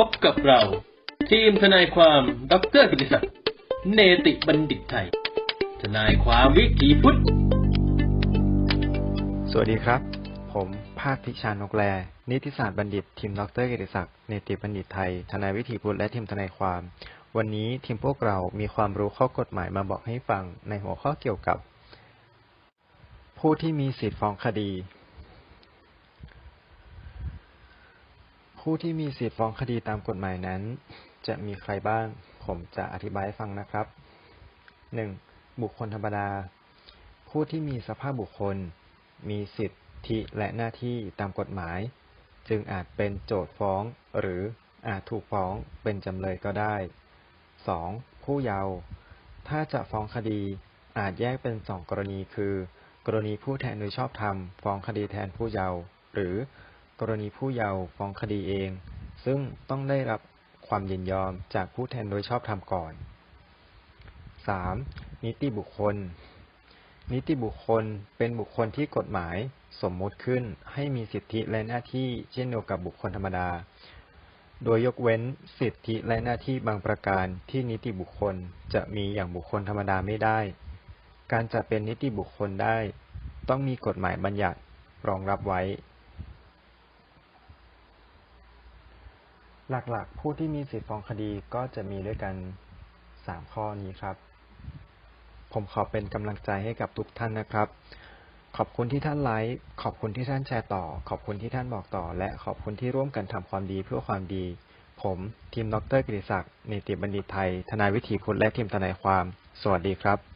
พบกับเรา ทีมทนายความดรกิติศักดิ์เนติบัณฑิตไทย ทนายความวิถีพุทธ สวัสดีครับ ผมภาคพิชานกแล นิติศาสตร์บัณฑิต ทีมดรกิติศักดิ์เนติบัณฑิตไทย ทนายวิถีพุทธและทีมทนายความ วันนี้ทีมพวกเรามีความรู้ข้อกฎหมายมาบอกให้ฟังในหัวข้อเกี่ยวกับ ผู้ที่มีสิทธิฟ้องคดี ผู้ที่มีสิทธิฟ้องคดีตามกฎหมายนั้น จะมีใครบ้าง ผมจะอธิบายให้ฟังนะครับ 1. บุคคลธรรมดา ผู้ที่มีสภาพบุคคล มีสิทธิและหน้าที่ตามกฎหมาย จึงอาจเป็นโจทก์ฟ้อง หรืออาจถูกฟ้องเป็นจำเลยก็ได้ 2. ผู้เยาว์ถ้าจะฟ้องคดีอาจแยกเป็นสองกรณีคือ กรณีผู้แทนโดยชอบธรรมฟ้องคดีแทนผู้เยาว์หรือ กรณีผู้เยาว์ฟ้องคดีเอง ซึ่งต้องได้รับความยินยอมจากผู้แทนโดยชอบธรรมก่อน 3. นิติบุคคล นิติบุคคลเป็นบุคคลที่กฎหมายสมมุติขึ้นให้มีสิทธิและหน้าที่เช่นเดียวกับบุคคลธรรมดา โดยยกเว้นสิทธิและหน้าที่บางประการที่นิติบุคคลจะมีอย่างบุคคลธรรมดาไม่ได้ การจะเป็นนิติบุคคลได้ ต้องมีกฎหมายบัญญัติรองรับไว้ หลักๆ ผู้ที่มีสิทธิฟ้องคดีก็จะมีด้วยกัน 3 ข้อนี้ครับ ผมขอเป็นกำลังใจให้กับทุกท่านนะครับ ขอบคุณที่ท่านไลค์ ขอบคุณที่ท่านแชร์ต่อ ขอบคุณที่ท่านบอกต่อ และขอบคุณที่ร่วมกันทำความดีเพื่อความดี ผมทีมดรกิติศักดิ์เนติบัณฑิตไทย ทนายวิถีพุทธและทีมทนายความ สวัสดีครับ